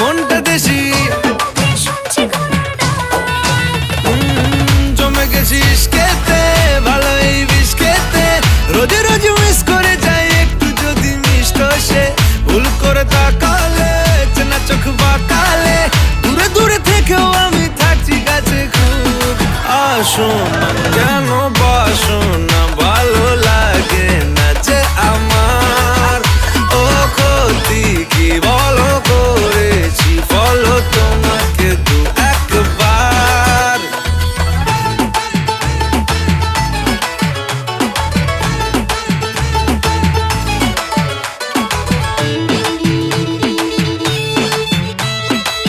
মনটা দেশি। জমে গেছিস খেতে ভালোই বিষ খেতে রোজে রোজে মিস করে যাই, একটু যদি মিষ্ট সে। ভুল করে তাকালে, চেনা চোখ বাকালে। দূরে দূরে থেকেও আমি থাকছি কাছে খুব। আসো কেন?